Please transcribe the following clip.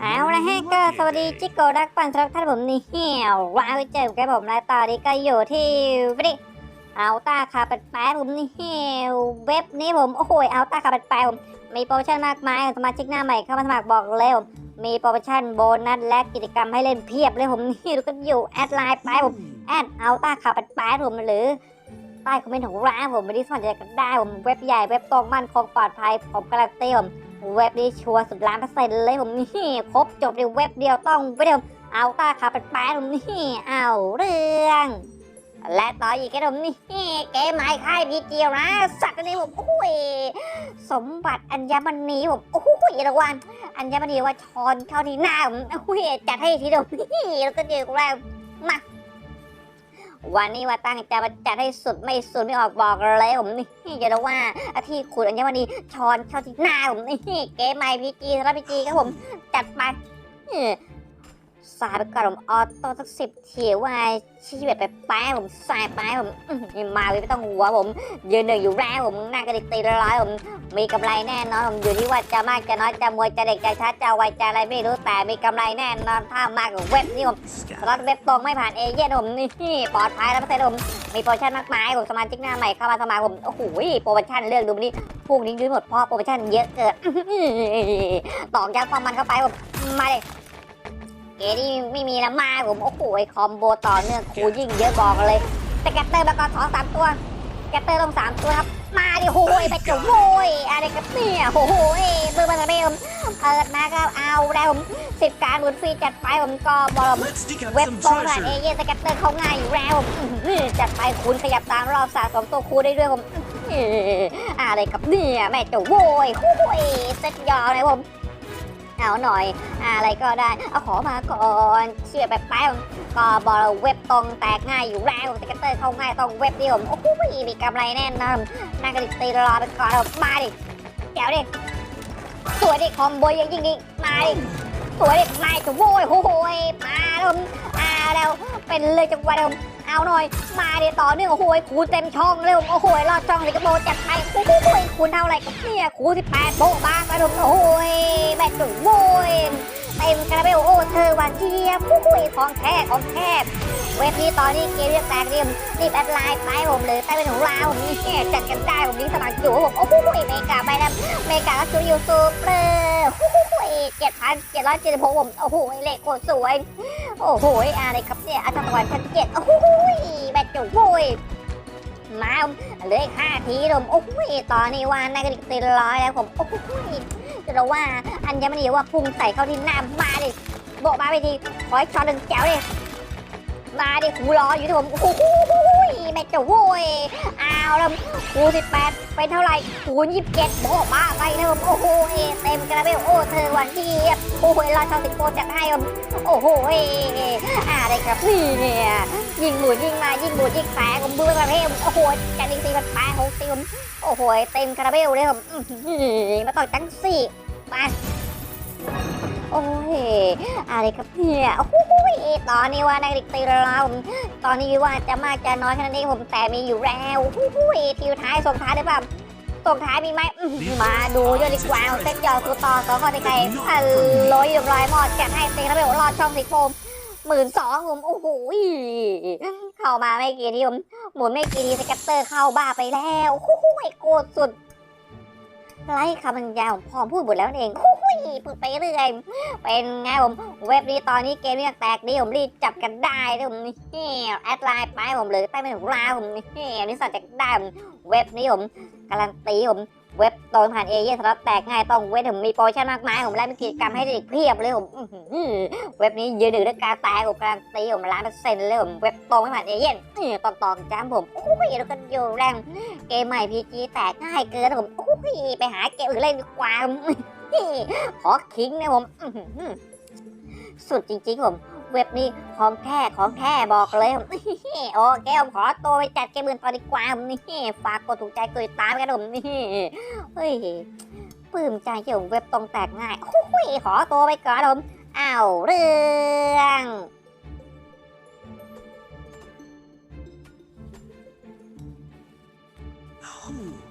เอาละฮะก็สวัสดีจิโกรักปันทุกท่านผมนี่เหี่ยวว้าวเจอกับผมและตอนนี้ก็อยู่ที่วิดิเอาตาคาเป็ดแป๊บผมนี่เหี่ยวเว็บนี้ผมโอ้โหเอาตาคาเป็ดแป๊บผมมีโปรโมชั่นมากมายสมาชิกหน้าใหม่เข้ามาสมัครบอกเลยผมมีโปรโมชั่นโบนัสและกิจกรรมให้เล่นเพียบเลยผมนี่กันอยู่แอดไลน์ไปผมแอดเอาตาคาเป็ดแป๊บผมหรือใต้คอมเมนต์ของร้านผมไม่ได้สนใจกันได้ผมเว็บใหญ่เว็บตรงมั่นคงปลอดภัยผมการันตีผม เว็บนี้ชัวร์สุดล้านเปอร์เซ็นต์เลยผมนี่ครบจบในเว็บเดียวต้องไปเดิมเอาตาขาเป็นแป๊ดผมนี่เอาเรื่อง และต่ออีกแกผมนี่เกมไม้ค่ายพีเจียวนะ สัตว์นี้ผมโอ้ยสมบัติอัญมณีผมโอ้ยรางวัลอัญมณีว่าชอนเข้าที่หน้าผมโอ้ยจัดให้ทีเดียวนี่แล้วก็เดียวแรงมา วันนี้ว่าตั้งใจมาจัดให้สุดไม่สุดไม่ออกบอกเลยผมนี่อย่ารู้ว่าอที่ขุดอัญมณีชอนเข้าที่หน้าผมนี่เกมใหม่พีจีสำหรับพีจีครับผมจัดไปเสายไปก่อนผมออโต้สักสิบทีว่าชีวิตไปแป้ผมสายไปผมอื้อหือมาไม่ต้องหัวผม ยืนหนึ่งอยู่แล้ผมหน้ากระดิกตีละร้อยผมมีกำไรแน่นอนผมอยู่ที่ว่าจะมากจะน้อยจะมวยจะเด็กจะช้าจะไวจะอะไรไม่รู้แต่มีกำไรแน่นอนถ้ามากกว่าเว็บนี่ผมสล็อตเว็บตรงไม่ผ่านเอเย่นผมนี่ปลอดภัยแล้วเปอร์เซ็นผมมีโปรโมชั่นมากมายผมสมาชิกหน้าใหม่เข้ามาสมัครผมโอ้โหโปรโมชั่นเรื่องดูนี่พวกนี้ดูหมดเพราะโปรโมชั่นเยอะเกินตอกย้ำความมันเข้าไปผมมาเลย เกนี่ไม่มีนะมาผมโอ้โหคอมโบต่อเนื่องคูยิ่งเยอะบอกเลยแต่แกตเตอร์มาก่อนสองสามตัวแกตเตอร์ต้องสามตัวครับมาดิโอ้ยไปจุ๋โว้ยอะไรกันเนี่ยโอ้โหเบอร์มาเบลเปิดมาก็เอาแล้วผมสิบการหมุนฟรีจัดไปผมก็บอล Let's dig out เว็บ some ตรงผ่านเอ treasure. เย่สแกตเตอร์เขาง่ายอยู่แล้วอื้อหือจัดไปคูณขยับตามรอบสะสมตัวคูณได้ด้วยผมอื้ออะไรกับเนี่ยแม่เจ้าโว้ยโอ้ยเซ็ตยาวเลยผม เอาหน่อย อะไรก็ได้ เอาขอมาก่อนเชื่อแบบแป๊บก็บอลเว็บตรงแตกง่ายอยู่แล้วสแกตเตอร์เข้าง่ายต้องเว็บเดียวผมโอ้โหมีกำไรแน่นอนนั่งกันดิตีรอไปก่อนมาดิแก้วดิสวยดิคอมโบยยิ่งดิมาดิสวยด็กนาจะโว้ยโอ้โหยมาแล้วอาแล้วเป็นเลยจังหวะเดิมเอาหน่อย มาเดี๋ยวต่อเนื่องโอ้โหยคูณเต็มช่องเลยผมโอ้โหยรอดช่องเลยกระโดดจัดไปโอ้โหยคูณเท่าไหร่กับเนี่ยคูณสิบแปดโบ๊ะบ้างไปผมโอ้โห ยแบตจุโว้ยเต็มกระเบลโอเธอวานเจี๊ยบโอ้โหยของแท้ของแท้เว็บนี้ตอนนี้เกมเรียกแตกเรียมรีบแอดไลน์ไปผมเลยใต้เป็นของเราผมนี่จัดกันได้ผมนี่สมัครอยู่ผมโอ้โหเมกาไปแล้วเมกาก็คือยูซูเปอร์โอ้โหเจ็ดพันเจ็ดร้อยเจ็ดสิบหกผมโอ้โหเลขโคตรสวย โอ้โหอะไรครับเนี่ยอาจารย์ตะวันพันเจ็ดโอ้โหแบตจุโว้ย มาเหลืออีกห้าทีผมโอ้ยตอนนี้ว่าน่าจะติดร้อยแล้วผมโอ้ยจะรู้ว่าอัญมณีว่าพุ่งใส่เข้าที่หน้ามาดิโบมาไปทีขอให้ช็อตหนึ่งแจ๋วดิมาดิหูรออยู่ที่ผมโอ้ยาแล้วคูสิบแปดเป็นเท่าไหร่คูณยี่สิบเจ็ดโบะมาไปนะผมโอ้โหเต็มกระเบลโอ้เธอวันที่โอ้โหร้อช่องสิบโปรจัดให้โอ้โหเอ้อะไรครับนี่เนี่ยยิงหมุนยิงมายิงหมุนยิงแฝงผมบูประเภทโอ้โหจันยิงตีมันแปงหกตีผมโอ้โหเต็มคาราเบลเลยผมมาต่อยจังสี่มา โอ้ยอะไรครับเนี่ยโอ้โหตอนนี้ว่านักดิกตีเราตอนนี้ว่าจะมากจะน้อยแค่นั้นเองผมแต่มีอยู่แล้วโอ้โหทีวท้ายส่งท้ายหรือเปล่าส่งท้ายมีไหมมาดูเยอะดีกว่าเซ็ตยอดคูต่อสองข้อที่ไกลฮัลโหลเรียบร้อยหมดจัดให้ตีคาราเบลรอดช่องสิโฟมหมื่นสองผมโอ้โหเข้ามาไม่กี่ทีผมหมุนไม่กี่ทีสแกตเตอร์เข้าบ้าไปแล้วโอ้โหโกรธสุดไล่คำบรรยายผมพร้อมพูดหมดแล้วนั่นเอง พูดไปเรื่อย เป็นไงผม เว็บนี้ตอนนี้เกมนี้แตกดีผมรีบจับกันได้ด้วยผมนี่แอดไลน์ไปผมเลยใต้เป็นของเราผมนี่นนี้สั่งจากได้ผมเว็บนี้ผมการันตีผมเว็บโดนผ่านเอเย่นสำหรับแตกง่ายต้องเว็บผมมีโปรโมชั่นมากมายผมและมีกิจกรรมให้เด็กเพียบเลยผมเว็บนี้ยืนหนึ่งด้วยการแตายผมการันตีผมล้านเปอร์เซ็นต์เลยผมเว็บตรงไม่ผ่านเอเย่นตองตองจ้ำผมโอ้ยแล้วก็อยู่แรงเกมใหม่พีจีแตกง่ายเกินผมโอ้ยไปหาเกมอื่นเล่นดีกว่าผม ขอคิงนะผมสุดจริงๆผม เว็บนี้ของแท้ของแท้บอกเลยผมโอเคผมขอตัวไปจัดเกมอื่นตอนดีกว่าผมนี่ฝากกดถูกใจกดตตามกันผมนี่เฮ้ยปลื้มใจที่ผมเว็บตรงแตกง่ายอุ้ยขอตัวไปก่อนผมอ้าวเรื่อง哦。